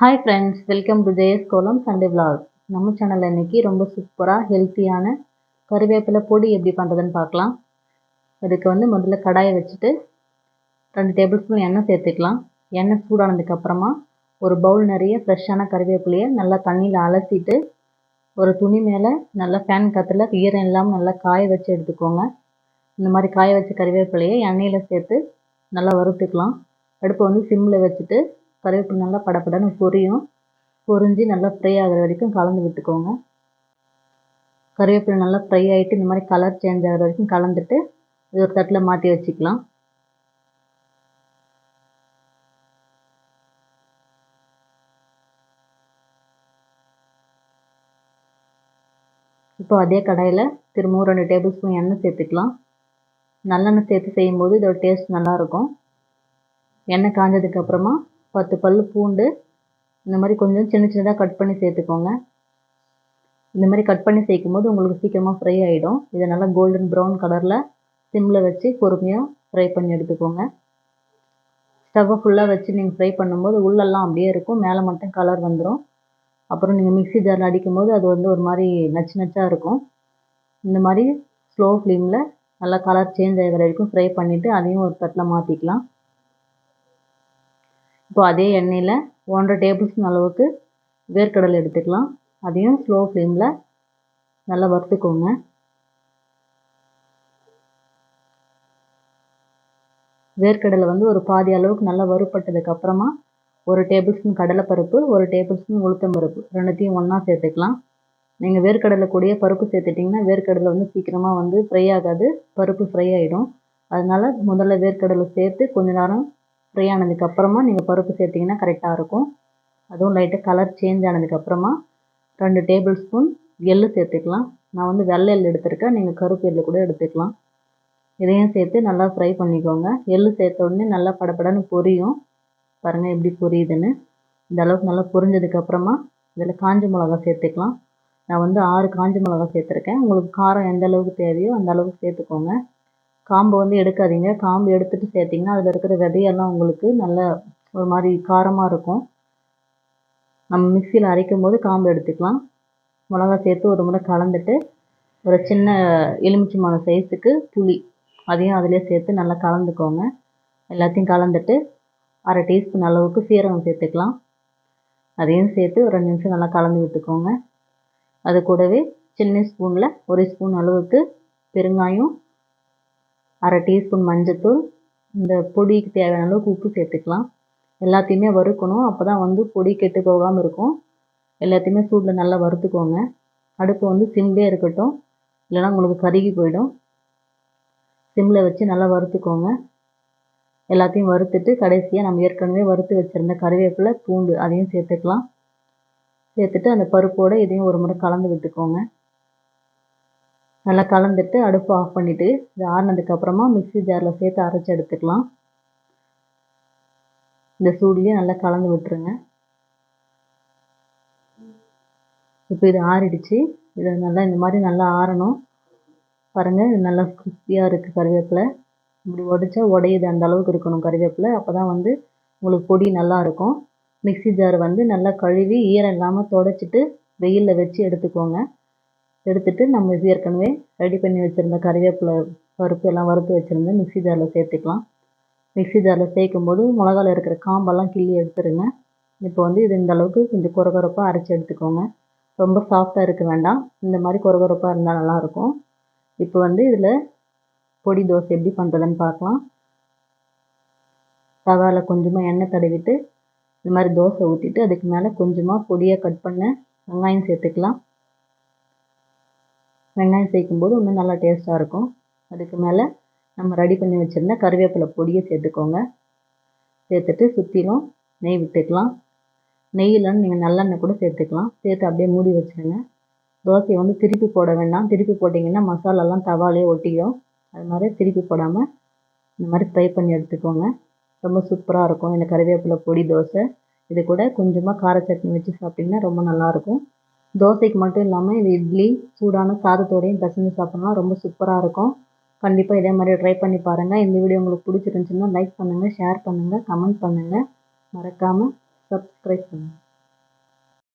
Hi friends welcome to Jayas kolam Sunday vlog நம்ம சேனலில் இன்றைக்கி ரொம்ப சூப்பராக ஹெல்த்தியான கறிவேப்பிலை பொடி எப்படி பண்ணுறதுன்னு பார்க்கலாம். அதுக்கு வந்து முதல்ல கடாயை வச்சுட்டு ரெண்டு டேபிள் ஸ்பூன் எண்ணெய் சேர்த்துக்கலாம். எண்ணெய் சூடானதுக்கப்புறமா ஒரு பவுல் நிறைய ஃப்ரெஷ்ஷான கறிவேப்பிலையை நல்லா தண்ணியில் அலசிட்டு ஒரு துணி மேலே நல்லா ஃபேன் கத்தில் ஈரம் இல்லாமல் நல்லா காய வச்சு எடுத்துக்கோங்க. இந்த மாதிரி காய வச்ச கறிவேப்பிலையை எண்ணெயில் சேர்த்து நல்லா வறுத்துக்கலாம். அடுப்பை வந்து சிம்மில் வச்சுட்டு கருவேப்பிலை நல்லா படப்படன்னு பொரியும். பொரிஞ்சு நல்லா ஃப்ரை ஆகிற வரைக்கும் கலந்து விட்டுக்கோங்க. கருவேப்பிலை நல்லா ஃப்ரை ஆகிட்டு இந்த மாதிரி கலர் சேஞ்ச் ஆகிற வரைக்கும் கலந்துட்டு இது ஒரு தட்டில் மாட்டி வச்சுக்கலாம். இப்போ அதே கடாயில் திரும்பவும் ரெண்டு டேபிள் ஸ்பூன் எண்ணெய் சேர்த்துக்கலாம். நல்லெண்ணெய் சேர்த்து செய்யும்போது இதோட டேஸ்ட் நல்லாயிருக்கும் எண்ணெய் காஞ்சதுக்கப்புறமா பத்து பல் பூண்டு இந்த மாதிரி கொஞ்சம் சின்ன சின்னதாக கட் பண்ணி சேர்த்துக்கோங்க. இந்த மாதிரி கட் பண்ணி சேர்க்கும் போது உங்களுக்கு சீக்கிரமாக ஃப்ரை ஆகிடும் இதை நல்லா கோல்டன் ப்ரௌன் கலரில் சிம்மில் வச்சு பொறுமையாக ஃப்ரை பண்ணி எடுத்துக்கோங்க. ஸ்டவ்வை ஃபுல்லாக வச்சு நீங்கள் ஃப்ரை பண்ணும்போது உள்ளெல்லாம் அப்படியே இருக்கும். மேலே மட்டும் கலர் வந்துடும் அப்புறம் நீங்கள் மிக்சி ஜாரில் அடிக்கும் போது அது வந்து ஒரு மாதிரி நச்சு நச்சாக இருக்கும். இந்த மாதிரி ஸ்லோ ஃப்ளேமில் நல்லா கலர் சேஞ்ச் ஆகிற வரைக்கும் ஃப்ரை பண்ணிவிட்டு அதையும் ஒரு தட்டில் மாற்றிக்கலாம் இப்போ அதே எண்ணெயில் ஒன்றரை டேபிள் ஸ்பூன் அளவுக்கு வேர்க்கடலை எடுத்துக்கலாம். அதையும் ஸ்லோ ஃப்ளேமில் நல்லா வறுத்துக்கோங்க. வேர்க்கடலை வந்து ஒரு பாதி அளவுக்கு நல்லா வறுப்பட்டதுக்கப்புறமா ஒரு டேபிள் ஸ்பூன் கடலைப்பருப்பு ஒரு டேபிள் ஸ்பூன் உளுத்தம்பருப்பு ரெண்டுத்தையும் ஒன்றா சேர்த்துக்கலாம். நீங்கள் வேர்க்கடலை கூடயே பருப்பு சேர்த்துட்டிங்கன்னா வேர்க்கடலை வந்து சீக்கிரமாக வந்து ஃப்ரை ஆகாது பருப்பு ஃப்ரை ஆகிடும் அதனால் முதல்ல வேர்க்கடலை சேர்த்து கொஞ்ச நேரம் ஃப்ரை ஆனதுக்கப்புறமா நீங்கள் பருப்பு சேர்த்திங்கன்னா கரெக்டாக இருக்கும். அதுவும் லைட்டாக கலர் சேஞ்ச் ஆனதுக்கப்புறமா ரெண்டு டேபிள் ஸ்பூன் எள்ளு சேர்த்துக்கலாம். நான் வந்து வெள்ளை எள் எடுத்திருக்கேன். நீங்கள் கருப்பு எள்ளு கூட எடுத்துக்கலாம். இதையும் சேர்த்து நல்லா ஃப்ரை பண்ணிக்கோங்க. எள்ளு சேர்த்த உடனே நல்லா படப்படன்னு பொரியும். பாருங்கள் எப்படி பொரியுதுன்னு. இந்த அளவுக்கு நல்லா பொரிஞ்சதுக்கப்புறமா இதில் காஞ்ச மிளகா சேர்த்துக்கலாம். நான் வந்து ஆறு காஞ்ச மிளகா சேர்த்துருக்கேன். உங்களுக்கு காரம் எந்த அளவுக்கு தேவையோ அந்த அளவுக்கு சேர்த்துக்கோங்க. காம்பு வந்து எடுக்காதீங்க. காம்பு எடுத்துகிட்டு சேர்த்திங்கன்னா அதில் இருக்கிற விதையெல்லாம் உங்களுக்கு நல்ல ஒரு மாதிரி காரமாக இருக்கும். நம்ம மிக்சியில் அரைக்கும் போது காம்பு எடுத்துக்கலாம். மிளகா சேர்த்து ஒரு முறை கலந்துட்டு ஒரு சின்ன எலுமிச்சமான சைஸுக்கு புளி அதையும் அதிலே சேர்த்து நல்லா கலந்துக்கோங்க. எல்லாத்தையும் கலந்துட்டு அரை டீஸ்பூன் அளவுக்கு சீரகம் சேர்த்துக்கலாம். அதையும் சேர்த்து ஒரு ரெண்டு நிமிஷம் நல்லா கலந்து விட்டுக்கோங்க. அது கூடவே சின்ன ஸ்பூனில் ஒரு ஸ்பூன் அளவுக்கு பெருங்காயம் அரை டீஸ்பூன் மஞ்சத்தூள் இந்த பொடிக்கு தேவையான அளவுக்கு உப்பு சேர்த்துக்கலாம். எல்லாத்தையுமே வறுக்கணும். அப்போ தான் வந்து பொடி கெட்டு போகாமல் இருக்கும். எல்லாத்தையுமே சூடில் நல்லா வறுத்துக்கோங்க. அடுப்பு வந்து சிம்லேயே இருக்கட்டும். இல்லைனா உங்களுக்கு கருகி போயிடும். சிம்மில் வச்சு நல்லா வறுத்துக்கோங்க. எல்லாத்தையும் வறுத்துட்டு கடைசியாக நம்ம ஏற்கனவே வறுத்து வச்சுருந்த கருவேப்பிலை பூண்டு அதையும் சேர்த்துக்கலாம். சேர்த்துட்டு அந்த பருப்போடு இதையும் ஒரு முறை கலந்து விட்டுக்கோங்க. நல்லா கலந்துட்டு அடுப்பு ஆஃப் பண்ணிவிட்டு இது ஆறினதுக்கப்புறமா மிக்ஸி ஜாரில் சேர்த்து அரைச்சி எடுத்துக்கலாம். இந்த சூட்லேயும் நல்லா கலந்து விட்டுருங்க. இப்போ இது ஆறிடுச்சு. இதை நல்லா இந்த மாதிரி நல்லா ஆறணும். பாருங்கள் இது நல்லா கிறிஸ்பியாக இருக்குது கருவேப்பிலை. இப்படி உடச்சா உடையுது அந்த அளவுக்கு இருக்கணும் கருவேப்பிலை. அப்போ தான் வந்து உங்களுக்கு பொடி நல்லா இருக்கும். மிக்ஸி ஜார் வந்து நல்லா கழுவி ஈரம் இல்லாமல் தொடச்சிட்டு வெயிலில் வச்சு எடுத்துக்கோங்க. எடுத்துகிட்டு நம்ம இது ஏற்கனவே ரெடி பண்ணி வச்சுருந்த கருவேப்பிலை பருப்பு எல்லாம் வறுத்து வச்சுருந்தேன் மிக்ஸி ஜாரில் சேர்த்துக்கலாம். மிக்ஸி ஜாரில் சேர்க்கும் போது மிளகால இருக்கிற காம்பெல்லாம் கிள்ளி எடுத்துருங்க. இப்போ வந்து இது இந்த அளவுக்கு கொஞ்சம் குறகுறப்பாக அரைச்சி எடுத்துக்கோங்க. ரொம்ப சாஃப்டாக இருக்க வேண்டாம். இந்த மாதிரி குறகுறப்பாக இருந்தால் நல்லாயிருக்கும் இப்போ வந்து இதில் பொடி தோசை எப்படி பண்ணுறதுன்னு பார்க்கலாம். தவாவில் கொஞ்சமாக எண்ணெய் தடவிட்டு இந்த மாதிரி தோசை ஊற்றிட்டு அதுக்கு மேலே கொஞ்சமாக பொடியாக கட் பண்ண வெங்காயம் சேர்த்துக்கலாம். வெங்காயம் சேர்க்கும்போது இன்னும் நல்லா டேஸ்ட்டாக இருக்கும். அதுக்கு மேலே நம்ம ரெடி பண்ணி வச்சுருந்த கருவேப்பிலை பொடியை சேர்த்துக்கோங்க. சேர்த்துட்டு சுற்றிலும் நெய் விட்டுக்கலாம். நெய் இல்லைன்னு நீங்கள் நல்லெண்ணெய் கூட சேர்த்துக்கலாம். சேர்த்து அப்படியே மூடி வச்சுருங்க. தோசையை வந்து திருப்பி போட வேண்டாம். திருப்பி போட்டிங்கன்னா மசாலாலாம் தவாலே ஒட்டிக்கும் அது மாதிரி திருப்பி போடாமல் இந்த மாதிரி ஃப்ரை பண்ணி எடுத்துக்கோங்க. ரொம்ப சூப்பராக இருக்கும். இந்த கருவேப்பிலை பொடி தோசை. இது கூட கொஞ்சமாக கார சட்னி வச்சு சாப்பிட்டிங்கன்னா ரொம்ப நல்லாயிருக்கும் தோசைக்கு மட்டும் இல்லாமல் இது இட்லி சூடான சாதத்தோடையும் பிசைஞ்சு சாப்பிட்லாம். ரொம்ப சூப்பராக இருக்கும். கண்டிப்பாக இதே மாதிரி ட்ரை பண்ணி பாருங்கள் இந்த வீடியோ உங்களுக்கு பிடிச்சிருந்துச்சின்னா லைக் பண்ணுங்கள் ஷேர் பண்ணுங்கள் கமெண்ட் பண்ணுங்கள் மறக்காமல் சப்ஸ்கிரைப் பண்ணுங்கள்